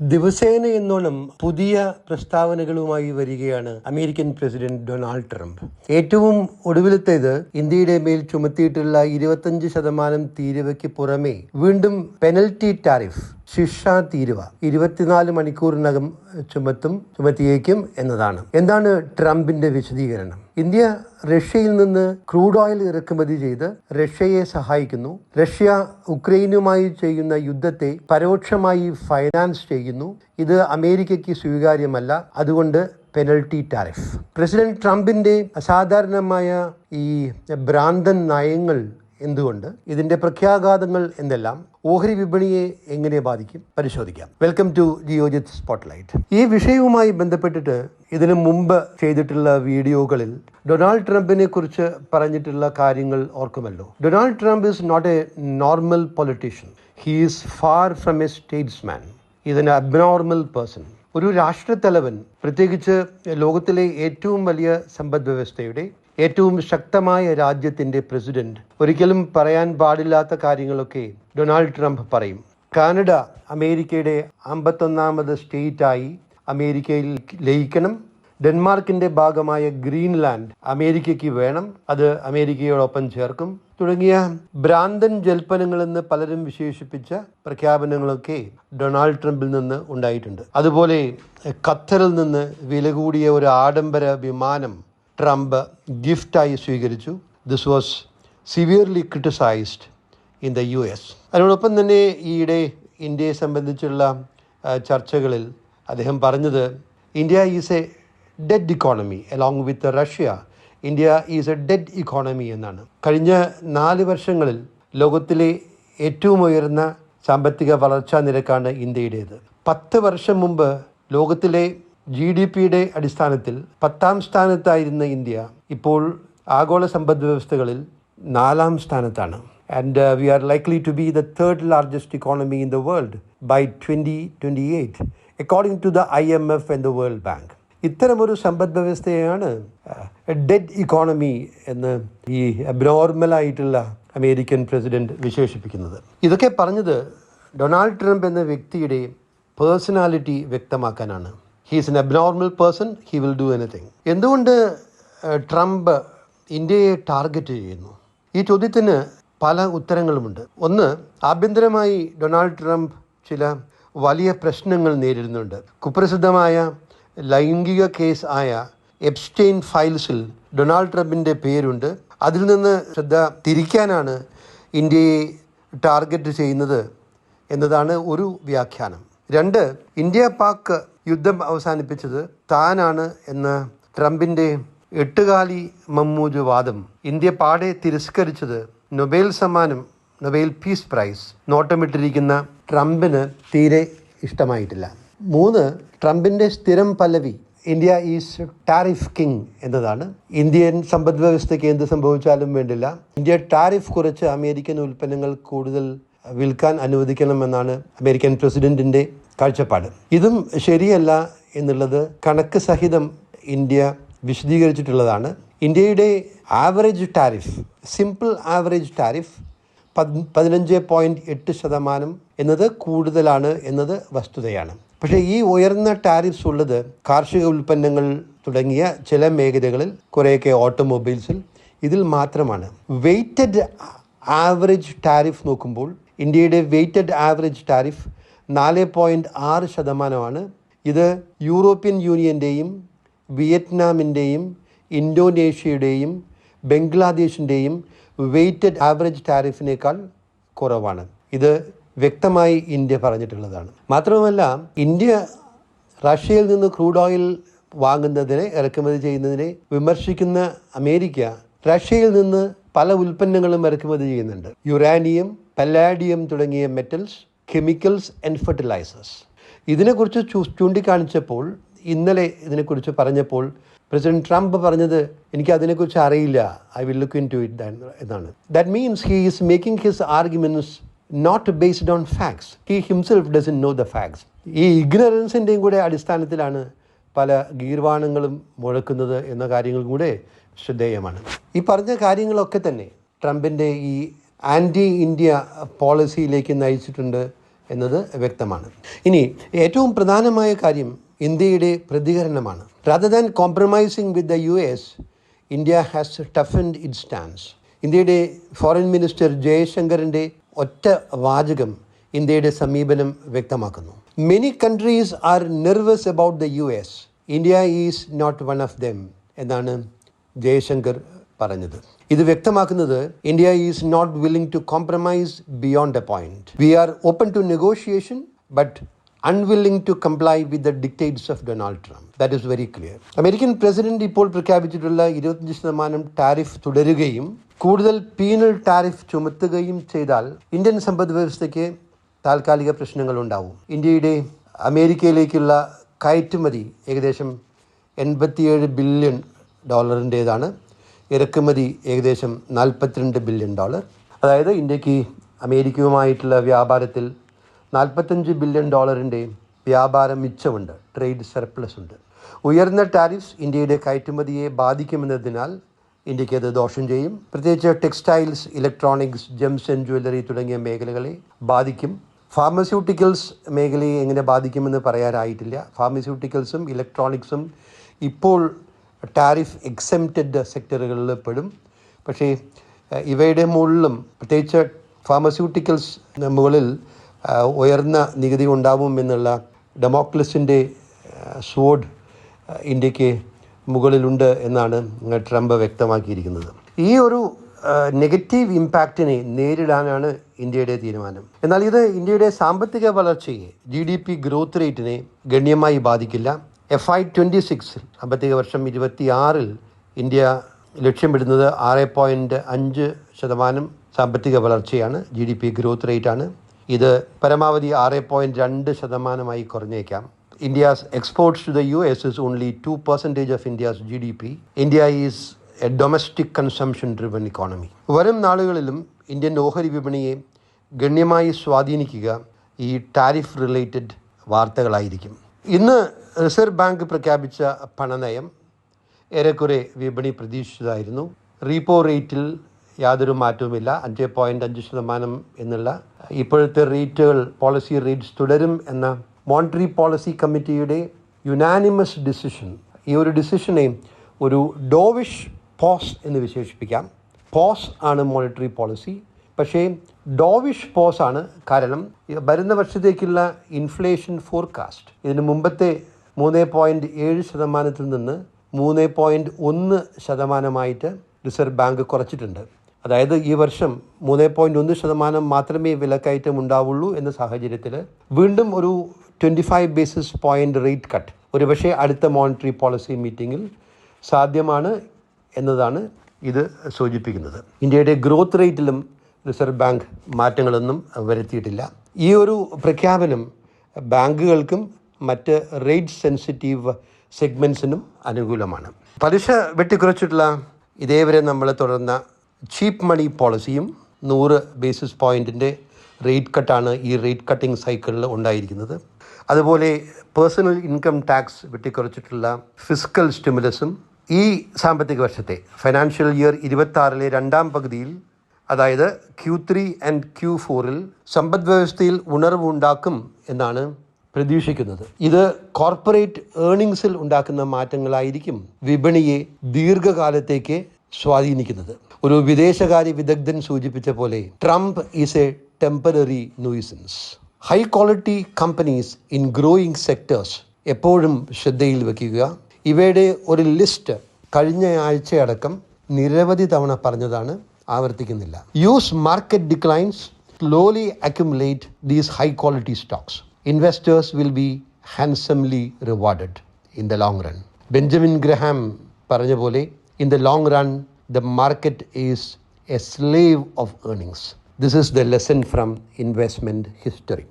ദിവസേന എന്നോണം പുതിയ പ്രസ്താവനകളുമായി വരികയാണ് അമേരിക്കൻ പ്രസിഡന്റ് ഡൊണാൾഡ് ട്രംപ്. ഏറ്റവും ഒടുവിലത്തേത് ഇന്ത്യയുടെ മേൽ ചുമത്തിയിട്ടുള്ള ഇരുപത്തഞ്ച് ശതമാനം തീരുവയ്ക്ക് പുറമെ വീണ്ടും പെനൽറ്റി ടാരിഫ് ശിക്ഷാ തീരുവ ഇരുപത്തിനാല് മണിക്കൂറിനകം ചുമത്തും ചുമത്തിയേക്കും എന്നതാണ്. എന്താണ് ട്രംപിന്റെ വിശദീകരണം? ഇന്ത്യ റഷ്യയിൽ നിന്ന് ക്രൂഡ് ഓയിൽ ഇറക്കുമതി ചെയ്ത് റഷ്യയെ സഹായിക്കുന്നു. റഷ്യ ഉക്രൈനുമായി ചെയ്യുന്ന യുദ്ധത്തെ പരോക്ഷമായി ഫൈനാൻസ് ചെയ്യുന്നു. ഇത് അമേരിക്കയ്ക്ക് സ്വീകാര്യമല്ല. അതുകൊണ്ട് പെനൽറ്റി ടാരിഫ്. പ്രസിഡന്റ് ട്രംപിന്റെ അസാധാരണമായ ഈ ഭ്രാന്തൻ നയങ്ങൾ എന്തുകൊണ്ട്? ഇതിന്റെ പ്രഖ്യാഘാതങ്ങൾ എന്തെല്ലാം? ഓഹരി വിപണിയെ എങ്ങനെ ബാധിക്കും? പരിശോധിക്കാം. വെൽക്കം ടു ജിയോജിത് സ്പോട്ട്ലൈറ്റ് ഈ വിഷയവുമായി ബന്ധപ്പെട്ടിട്ട് ഇതിനു മുമ്പ് ചെയ്തിട്ടുള്ള വീഡിയോകളിൽ ഡൊണാൾഡ് ട്രംപിനെ കുറിച്ച് പറഞ്ഞിട്ടുള്ള കാര്യങ്ങൾ ഓർക്കുമല്ലോ. Donald Trump is not a normal politician he is far from a statesman ഇതിന് അബ്നോർമൽ പേഴ്സൺ ഒരു രാഷ്ട്രത്തലവൻ പ്രത്യേകിച്ച് ലോകത്തിലെ ഏറ്റവും വലിയ സമ്പദ് വ്യവസ്ഥയുടെ ഏറ്റവും ശക്തമായ രാജ്യത്തിന്റെ പ്രസിഡന്റ്. ഒരിക്കലും പറയാൻ പാടില്ലാത്ത കാര്യങ്ങളൊക്കെ ഡൊണാൾഡ് ട്രംപ് പറയും. കാനഡ അമേരിക്കയുടെ അമ്പത്തൊന്നാമത് സ്റ്റേറ്റായി അമേരിക്കയിൽ ലയിക്കണം. ഡെൻമാർക്കിന്റെ ഭാഗമായ ഗ്രീൻലാൻഡ് അമേരിക്കയ്ക്ക് വേണം. അത് അമേരിക്കയോടൊപ്പം ചേർക്കും. തുടങ്ങിയ ഭ്രാന്തൻ ജൽപ്പനങ്ങളെന്ന് പലരും വിശേഷിപ്പിച്ച പ്രഖ്യാപനങ്ങളൊക്കെ ഡൊണാൾഡ് ട്രംപിൽ നിന്ന് ഉണ്ടായിട്ടുണ്ട്. അതുപോലെ ഖത്തറിൽ നിന്ന് വില കൂടിയ ഒരു ആഡംബര വിമാനം ട്രംപ് ഗിഫ്റ്റായി സ്വീകരിച്ചു. This was severely criticised in the U S അതിനോടൊപ്പം തന്നെ ഈയിടെ ഇന്ത്യയെ സംബന്ധിച്ചുള്ള ചർച്ചകളിൽ അദ്ദേഹം പറഞ്ഞത് India is a dead economy along with Russia India is a dead economy എന്നാണ്. കഴിഞ്ഞ നാല് വർഷങ്ങളിൽ ലോകത്തിലെ ഏറ്റവും ഉയർന്ന സാമ്പത്തിക വളർച്ചാ നിരക്കാണ് ഇന്ത്യയുടേത്. പത്ത് വർഷം മുമ്പ് ലോകത്തിലെ ജി ഡി പിയുടെ അടിസ്ഥാനത്തിൽ പത്താം സ്ഥാനത്തായിരുന്ന ഇന്ത്യ ഇപ്പോൾ ആഗോള സമ്പദ് വ്യവസ്ഥകളിൽ നാലാം സ്ഥാനത്താണ്. And we are likely to be the third largest economy in the world by twenty twenty eight according to the I M F and the world bank ഇത്തരമൊരു സമ്പദ് വ്യവസ്ഥയാണ് ഡെഡ് ഇക്കോണമി എന്ന് ഈ അബ്നോർമലായിട്ടുള്ള അമേരിക്കൻ പ്രസിഡന്റ് വിശേഷിപ്പിക്കുന്നത്. ഇതൊക്കെ പറഞ്ഞത് Donald Trump എന്ന വ്യക്തിയുടെ personality വ്യക്തമാക്കാനാണ്. He's an abnormal person he will do anything എന്തുകൊണ്ട് ട്രംപ് ഇന്ത്യയെ ടാർഗറ്റ് ചെയ്യുന്നു? ഈ ചോദ്യത്തിന് പല ഉത്തരങ്ങളുമുണ്ട്. ഒന്ന് ആഭ്യന്തരമായി ഡൊണാൾഡ് ട്രംപ് ചില വലിയ പ്രശ്നങ്ങൾ നേരിടുന്നുണ്ട്. കുപ്രസിദ്ധമായ ലൈംഗിക കേസ് ആയ എപ്സ്റ്റെയിൻ ഫയൽസിൽ ഡൊണാൾഡ് ട്രംപിന്റെ പേരുണ്ട്. അതിൽ നിന്ന് ശ്രദ്ധ തിരിക്കാനാണ് ഇന്ത്യയെ ടാർഗറ്റ് ചെയ്യുന്നത് എന്നതാണ് ഒരു വ്യാഖ്യാനം. രണ്ട് ഇന്ത്യ പാക് യുദ്ധം അവസാനിപ്പിച്ചത് താനാണ് എന്ന ട്രംപിന്റെ എട്ടുകാലി മമ്മൂജ് വാദം ഇന്ത്യ പാടെ തിരസ്കരിച്ചത് നൊബേൽ സമ്മാനം നൊബേൽ പീസ് പ്രൈസ്. നോട്ടമിട്ടിരിക്കുന്ന ട്രംപിന് തീരെ ഇഷ്ടമായിട്ടില്ല. മൂന്ന് ട്രംപിന്റെ സ്ഥിരം പല്ലവി ഇന്ത്യ ഈസ് ടാരിഫ് കിങ് എന്നതാണ്. ഇന്ത്യൻ സമ്പദ് വ്യവസ്ഥയ്ക്ക് എന്ത് സംഭവിച്ചാലും വേണ്ടില്ല. ഇന്ത്യ ടാരിഫ് കുറച്ച് അമേരിക്കൻ ഉൽപ്പന്നങ്ങൾ കൂടുതൽ വിൽക്കാൻ അനുവദിക്കണമെന്നാണ് അമേരിക്കൻ പ്രസിഡന്റിന്റെ കാഴ്ചപ്പാട്. ഇതും ശരിയല്ല എന്നുള്ളത് കണക്ക് സഹിതം ഇന്ത്യ വിശദീകരിച്ചിട്ടുള്ളതാണ്. ഇന്ത്യയുടെ average tariff simple average tariff പത് പതിനഞ്ച് പോയിന്റ് എട്ട് ശതമാനം എന്നത് കൂടുതലാണ് എന്നത് വസ്തുതയാണ്. പക്ഷേ ഈ ഉയർന്ന ടാരിഫ്സ് ഉള്ളത് കാർഷിക ഉൽപ്പന്നങ്ങൾ തുടങ്ങിയ ചില മേഖലകളിൽ കുറേയൊക്കെ ഓട്ടോമൊബൈൽസിൽ ഇതിൽ മാത്രമാണ്. വെയ്റ്റഡ് ആവറേജ് ടാരിഫ് നോക്കുമ്പോൾ ഇന്ത്യയുടെ വെയ്റ്റഡ് ആവറേജ് ടാരിഫ് നാല് പോയിന്റ് ആറ് ശതമാനമാണ്. ഇത് യൂറോപ്യൻ യൂണിയന്റെയും വിയറ്റ്നാമിന്റെയും ഇന്തോനേഷ്യയുടെയും ബംഗ്ലാദേശിന്റെയും വെയ്റ്റഡ് ആവറേജ് ടാരിഫിനേക്കാൾ കുറവാണ്. ഇത് വ്യക്തമായി ഇന്ത്യ പറഞ്ഞിട്ടുള്ളതാണ്. മാത്രമല്ല ഇന്ത്യ റഷ്യയിൽ നിന്ന് ക്രൂഡ് ഓയിൽ വാങ്ങുന്നതിനെ ഇറക്കുമതി ചെയ്യുന്നതിനെ വിമർശിക്കുന്ന അമേരിക്ക റഷ്യയിൽ നിന്ന് പല ഉൽപ്പന്നങ്ങളും ഇറക്കുമതി ചെയ്യുന്നുണ്ട്. യുറാനിയം പല്ലാഡിയം തുടങ്ങിയ മെറ്റൽസ് കെമിക്കൽസ് ആൻഡ് ഫെർട്ടിലൈസേഴ്സ്. ഇതിനെക്കുറിച്ച് ചൂ- ചൂണ്ടിക്കാണിച്ചപ്പോൾ ഇന്നലെ ഇതിനെക്കുറിച്ച് പറഞ്ഞപ്പോൾ പ്രസിഡന്റ് ട്രംപ് പറഞ്ഞത് എനിക്ക് അതിനെക്കുറിച്ച് അറിയില്ല. I will look into it എന്നാണ്. That means he is making his arguments not based on facts he himself doesn't know the facts ഈ ഇഗ്നറൻസിന്റെയും കൂടെ അടിസ്ഥാനത്തിലാണ് പല ഗീർവാണങ്ങളും മുഴക്കുന്നത് എന്ന കാര്യങ്ങളും കൂടെ ശ്രദ്ധേയമാണ്. ഈ പറഞ്ഞ കാര്യങ്ങളൊക്കെ തന്നെ ട്രംപിന്റെ ഈ ആന്റി ഇന്ത്യ പോളിസിയിലേക്ക് നയിച്ചിട്ടുണ്ട് എന്നത് വ്യക്തമാണ്. ഇനി ഏറ്റവും പ്രധാനമായ കാര്യം ഇന്ത്യയുടെ പ്രതികരണമാണ്. Rather than compromising with the U S India has toughened it stands ഇന്ത്യയുടെ ഫോറിൻ മിനിസ്റ്റർ ജയശങ്കറിന്റെ ഒറ്റ വാചകം ഇന്ത്യയുടെ സമീപനം വ്യക്തമാക്കുന്നു. Many countries are nervous about the U S India is not one of them എന്നാണ് ജയശങ്കർ പറഞ്ഞത്. ഇത് വ്യക്തമാക്കുന്നത് India is not willing to compromise beyond a point we are open to negotiation but unwilling to comply with the dictates of Donald Trump that is very clear American president ഇപ്പോൾ പ്രഖ്യാപിച്ചിട്ടുള്ള ഇരുപത്തഞ്ച് ശതമാനം tariff തുടരുകയും കൂടുതൽ penal tariff ചുമത്തുകയും ചെയ്താൽ Indian സമ്പദ് വ്യവസ്ഥയ്ക്ക് താൽക്കാലിക പ്രശ്നങ്ങൾ ഉണ്ടാവും. ഇന്ത്യയുടെ അമേരിക്കയിലേക്കുള്ള കയറ്റുമതി ഏകദേശം എൺപത്തിയേഴ് ബില്യൺ ഡോളറിന്റേതാണ് ഇറക്കുമതി ഏകദേശം നാൽപ്പത്തിരണ്ട് ബില്യൺ ഡോളർ. അതായത് ഇന്ത്യയ്ക്ക് അമേരിക്കയുമായിട്ടുള്ള വ്യാപാരത്തിൽ നാൽപ്പത്തഞ്ച് ബില്യൺ ഡോളറിന്റെ വ്യാപാര മിച്ചമുണ്ട് ട്രേഡ് സർപ്ലസ് ഉണ്ട് ഉയർന്ന ടാരിഫ്സ് ഇന്ത്യയുടെ കയറ്റുമതിയെ ബാധിക്കുമെന്നതിനാൽ ഇന്ത്യയ്ക്ക് അത് ദോഷം ചെയ്യും. പ്രത്യേകിച്ച് textiles electronics gems and jewellery തുടങ്ങിയ മേഖലകളെ ബാധിക്കും. ഫാർമസ്യൂട്ടിക്കൽസ് മേഖലയെ എങ്ങനെ ബാധിക്കുമെന്ന് പറയാനായിട്ടില്ല. ഫാർമസ്യൂട്ടിക്കൽസും ഇലക്ട്രോണിക്സും ഇപ്പോൾ ടാരിഫ് എക്സെപ്റ്റഡ് സെക്ടറുകളിൽ പെടും. പക്ഷേ ഇവയുടെ മുകളിലും പ്രത്യേകിച്ച് ഫാർമസ്യൂട്ടിക്കൽസ് മുകളിൽ ഉയർന്ന നികുതി ഉണ്ടാവും എന്നുള്ള ഡെമോക്രസിന്റെ സ്വോഡ് ഇന്ത്യയ്ക്ക് മുകളിലുണ്ട് എന്നാണ് ട്രംപ് വ്യക്തമാക്കിയിരിക്കുന്നത്. ഈ ഒരു നെഗറ്റീവ് ഇമ്പാക്റ്റിനെ നേരിടാനാണ് ഇന്ത്യയുടെ തീരുമാനം. എന്നാൽ ഇത് ഇന്ത്യയുടെ സാമ്പത്തിക വളർച്ചയെ ജി ഡി പി ഗ്രോത്ത് റേറ്റിനെ ഗണ്യമായി ബാധിക്കില്ല. എഫ് ഐ ട്വന്റി സിക്സിൽ സാമ്പത്തിക വർഷം ഇരുപത്തി ആറിൽ ഇന്ത്യ ലക്ഷ്യമിടുന്നത് ആറ് പോയിന്റ് അഞ്ച് ശതമാനം സാമ്പത്തിക വളർച്ചയാണ് ജി ഡി പി ഗ്രോത്ത് റേറ്റാണ് ഇത് പരമാവധി ആറ് പോയിന്റ് രണ്ട് ശതമാനമായി കുറഞ്ഞേക്കാം India's exports to the US is only 2% of India's GDP. India is a domestic consumption driven economy. വരും നാളുകളിലും ഇന്ത്യൻ ഓഹരി വിപണിയെ ഗണ്യമായി സ്വാധീനിക്കുക ഈ ടാരിഫ് റിലേറ്റഡ് വാർത്തകളായിരിക്കും ഇന്ന് റിസർവ് ബാങ്ക് പ്രഖ്യാപിച്ച പണനയം ഏറെക്കുറെ വിപണി പ്രതീക്ഷിച്ചതായിരുന്നു. റീപ്പോ റേറ്റിൽ യാതൊരു മാറ്റവുമില്ല. അഞ്ച് പോയിന്റ് അഞ്ച് ശതമാനം എന്നുള്ള ഇപ്പോഴത്തെ റേറ്റുകൾ പോളിസി റേറ്റ്സ് തുടരും എന്ന മോണിറ്ററി പോളിസി കമ്മിറ്റിയുടെ യുനാനിമസ് ഡിസിഷൻ ഈ ഒരു ഡിസിഷനെ ഒരു ഡോവിഷ് പോസ് എന്ന് വിശേഷിപ്പിക്കാം. പോസ് ആണ് മോണിറ്ററി പോളിസി പക്ഷേ ഡോവിഷ് പോസ് ആണ് കാരണം വരുന്ന വർഷത്തേക്കുള്ള ഇൻഫ്ലേഷൻ ഫോർകാസ്റ്റ് ഇതിന് മുമ്പത്തെ മൂന്ന് പോയിന്റ് ഏഴ് ശതമാനത്തിൽ നിന്ന് മൂന്ന് പോയിന്റ് ഒന്ന് ശതമാനമായിട്ട് റിസർവ് ബാങ്ക് കുറച്ചിട്ടുണ്ട്. അതായത് ഈ വർഷം മൂന്ന് പോയിന്റ് ഒന്ന് ശതമാനം മാത്രമേ വിലക്കയറ്റം ഉണ്ടാവുള്ളൂ എന്ന സാഹചര്യത്തിൽ വീണ്ടും ഒരു twenty five basis point rate cut ഒരുപക്ഷെ അടുത്ത മോണിറ്ററി പോളിസി മീറ്റിങ്ങിൽ സാധ്യമാണ് എന്നതാണ് ഇത് സൂചിപ്പിക്കുന്നത്. ഇന്ത്യയുടെ ഗ്രോത്ത് റേറ്റിലും റിസർവ് ബാങ്ക് മാറ്റങ്ങളൊന്നും വരുത്തിയിട്ടില്ല. ഈ ഒരു പ്രഖ്യാപനം ബാങ്കുകൾക്കും മറ്റ് റേറ്റ് സെൻസിറ്റീവ് സെഗ്മെൻസിനും അനുകൂലമാണ്. പലിശ വെട്ടിക്കുറച്ചിട്ടുള്ള ഇതേവരെ നമ്മൾ തുടർന്ന ചീപ്പ് മണി പോളിസിയും നൂറ് ബേസിസ് പോയിന്റിന്റെ റേറ്റ് കട്ടാണ് ഈ റേറ്റ് കട്ടിംഗ് സൈക്കിളിൽ ഉണ്ടായിരിക്കുന്നത്. അതുപോലെ പേഴ്സണൽ ഇൻകം ടാക്സ് വെട്ടിക്കുറച്ചിട്ടുള്ള ഫിസിക്കൽ സ്റ്റിമുലസും ഈ സാമ്പത്തിക വർഷത്തെ ഫൈനാൻഷ്യൽ ഇയർ ഇരുപത്താറിലെ രണ്ടാം പകുതിയിൽ അതായത് ക്യൂ ത്രീ ആൻഡ് ക്യൂ ഫോറിൽ സമ്പദ് വ്യവസ്ഥയിൽ ഉണർവുണ്ടാക്കും എന്നാണ് പ്രതീക്ഷിക്കുന്നത്. ഇത് കോർപ്പറേറ്റ് ഏണിങ്സിൽ ഉണ്ടാക്കുന്ന മാറ്റങ്ങളായിരിക്കും വിപണിയെ ദീർഘകാലത്തേക്ക് സ്വാധീനിക്കുന്നത്. ഒരു വിദേശകാര്യ വിദഗ്ധൻ സൂചിപ്പിച്ച പോലെ Trump is a temporary nuisance high quality companies in growing sectors എപ്പോഴും ശ്രദ്ധയിൽ വയ്ക്കുക. ഇവയുടെ ഒരു ലിസ്റ്റ് കഴിഞ്ഞ ആഴ്ചയടക്കം നിരവധി തവണ പറഞ്ഞതാണ് ആവർത്തിക്കുന്നില്ല. Use market declines slowly accumulate these high quality stocks investors will be handsomely rewarded in the long run. Benjamin Graham Paranjabole, in the long run, the market is a slave of earnings. This is the lesson from investment history.